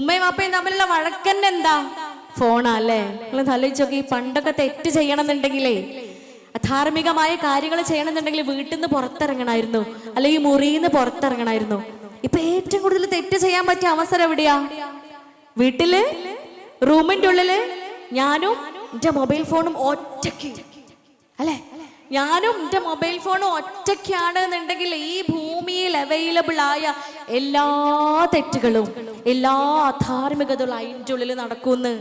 ഉമ്മയും അപ്പയും തമ്മിലുള്ള വഴക്കന്നെ എന്താ? ഫോണാ അല്ലേ നിങ്ങൾ തലയിച്ചൊക്കെ ഈ പണ്ടൊക്കെ തെറ്റ് ചെയ്യണമെന്നുണ്ടെങ്കിലേ അധാർമികമായ കാര്യങ്ങൾ ചെയ്യണമെന്നുണ്ടെങ്കിൽ വീട്ടിൽ നിന്ന് പുറത്തിറങ്ങണമായിരുന്നു അല്ലെങ്കിൽ മുറിയിൽ നിന്ന് പുറത്തിറങ്ങണമായിരുന്നു ഇപ്പൊ ഏറ്റവും കൂടുതൽ തെറ്റ് ചെയ്യാൻ പറ്റിയ അവസരം എവിടെയാ? വീട്ടിൽ റൂമിന്റെ ഉള്ളിൽ ഞാനും എന്റെ മൊബൈൽ ഫോണും ഒറ്റയ്ക്ക്. അല്ലെ? ഞാനും എന്റെ മൊബൈൽ ഫോണും ഒറ്റയ്ക്കാണ് എന്നുണ്ടെങ്കിൽ ഈ ഭൂമിയിൽ അവൈലബിൾ ആയ എല്ലാ തെറ്റുകളും എല്ലാ അധാർമികതകളും അതിന്റെ ഉള്ളിൽ നടക്കുന്നു.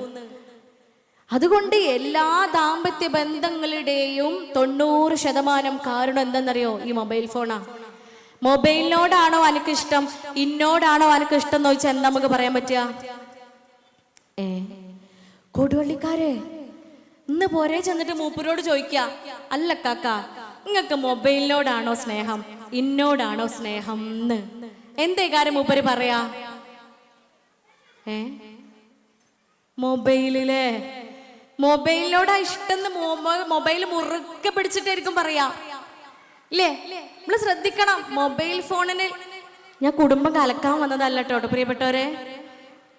അതുകൊണ്ട് എല്ലാ ദാമ്പത്യ ബന്ധങ്ങളുടെയും തൊണ്ണൂറ് ശതമാനം കാരണം എന്തെന്നറിയോ ഈ മൊബൈൽ ഫോണാ. മൊബൈലിനോടാണോ അനക്ക് ഇഷ്ടം? ഇന്നോടാണോ അനക്ക് ഇഷ്ടം എന്ന് ചോദിച്ചാൽ എന്താ നമുക്ക് പറയാൻ പറ്റുക? ഏ കൊടുവള്ളിക്കാരെ ഇന്ന് പോരെ ചെന്നിട്ട് മൂപ്പരോട് ചോദിക്ക. അല്ല കാക്ക നിങ്ങൾക്ക് മൊബൈലിനോടാണോ സ്നേഹം? ഇന്നോടാണോ സ്നേഹം എന്തേ കാര്യം മൂപ്പര് പറയാ? ഏ? മൊബൈലിലെ. മൊബൈലിനോടാ ഇഷ്ടം മൊബൈൽ മുറുക്കെ പിടിച്ചിട്ടായിരിക്കും പറയാ. ഇല്ലേ? നമ്മൾ ശ്രദ്ധിക്കണം. മൊബൈൽ ഫോണിന് ഞാൻ കുടുംബം കലക്കാൻ വന്നതല്ല കേട്ടോ പ്രിയപ്പെട്ടവരെ.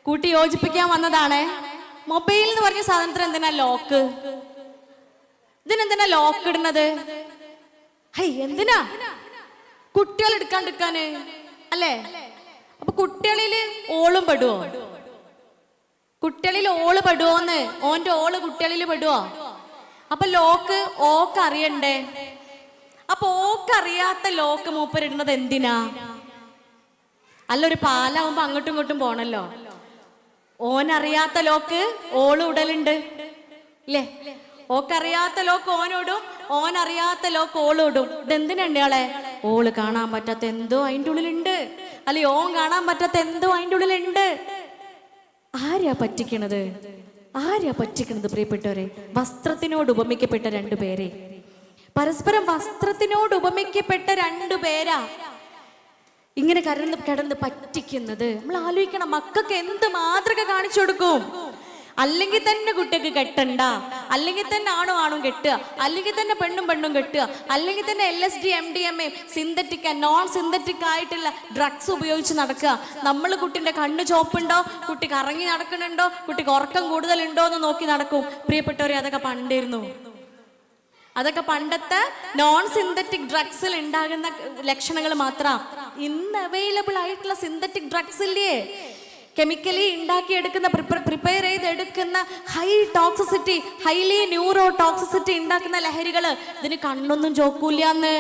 കൂട്ടി യോജിപ്പിക്കാൻ വന്നതാണേ. മൊബൈൽ എന്ന് പറഞ്ഞ സാധനത്തിന് എന്തിനാ ലോക്ക്? ഇതിനെന്തിനാ ലോക്ക് ഇടുന്നത്? ഹൈ എന്തിനാ? കുട്ടികൾ എടുക്കാണ്ടിരിക്കാന്. അല്ലേ? അപ്പൊ കുട്ടികളിൽ ഓളും പെടുവോ? കുട്ടികളിൽ ഓൾ പെടുവോന്ന്? ഓന്റെ ഓൾ കുട്ടികളിൽ പെടുവോ? അപ്പൊ ലോക്ക് ഓക്ക് അറിയണ്ടേ? അപ്പൊ ഓക്ക് അറിയാത്ത ലോക്ക് മൂപ്പരിടുന്നത് എന്തിനാ? അല്ല ഒരു പാലാവുമ്പോ അങ്ങോട്ടും ഇങ്ങോട്ടും പോണല്ലോ. ഓനറിയാത്ത ലോക്ക് ഓൾ ഉടലുണ്ട്. ഇല്ലേ? ഓക്കറിയാത്ത ലോക്ക് ഓനോടും ഓനറിയാത്ത ലോക്ക് ഓളോടും ഇതെന്തിനുണ്ട് ആളെ? ഓൾ കാണാൻ പറ്റാത്ത എന്തോ അതിന്റെ ഉള്ളിലുണ്ട്. അല്ലെ ഓൻ കാണാൻ പറ്റാത്ത എന്തോ അതിന്റെ ഉള്ളിലുണ്ട്. ആരാ പറ്റിക്കണത്? ആരാ പറ്റിക്കണത് പ്രിയപ്പെട്ടവരെ? വസ്ത്രത്തിനോട് ഉപമിക്കപ്പെട്ട രണ്ടു പേരെ. പരസ്പരം വസ്ത്രത്തിനോട് ഉപമിക്കപ്പെട്ട രണ്ടു പേരാ. ഇങ്ങനെ കരന്ന് കിടന്ന് പറ്റിക്കുന്നത്. നമ്മൾ ആലോചിക്കണം മക്കൾക്ക് എന്ത് മാതൃക കാണിച്ചു കൊടുക്കും? അല്ലെങ്കിൽ തന്നെ കുട്ടിക്ക് കെട്ടണ്ട. അല്ലെങ്കിൽ തന്നെ ആണും ആണും കെട്ടുക. അല്ലെങ്കിൽ തന്നെ പെണ്ണും പെണ്ണും കെട്ടുക. അല്ലെങ്കിൽ തന്നെ L S D M D M A synthetic non synthetic ആയിട്ടുള്ള ഡ്രഗ്സ് ഉപയോഗിച്ച് നടക്കുക. നമ്മൾ കുട്ടിന്റെ കണ്ണ് ചോപ്പുണ്ടോ കുട്ടി കറങ്ങി നടക്കുന്നുണ്ടോ? കുട്ടിക്ക് ഉറക്കം കൂടുതലുണ്ടോ എന്ന് നോക്കി നടക്കും. പ്രിയപ്പെട്ടവരെ അതൊക്കെ പണ്ടായിരുന്നു അതൊക്കെ പണ്ടത്തെ നോൺ സിന്തറ്റിക് ഡ്രഗ്സിൽ ഉണ്ടാകുന്ന ലക്ഷണങ്ങൾ മാത്രം. ഇന്ന് അവൈലബിൾ ആയിട്ടുള്ള സിന്തറ്റിക് ഡ്രഗ്സ് ഇല്ലേ? കെമിക്കലി ഉണ്ടാക്കിയെടുക്കുന്ന പ്രിപ്പയർ ചെയ്തെടുക്കുന്ന high toxicity highly neuro toxicity ഉണ്ടാക്കുന്ന ലഹരികൾ ഇതിന് കണ്ണൊന്നും ചോക്കൂല എന്ന്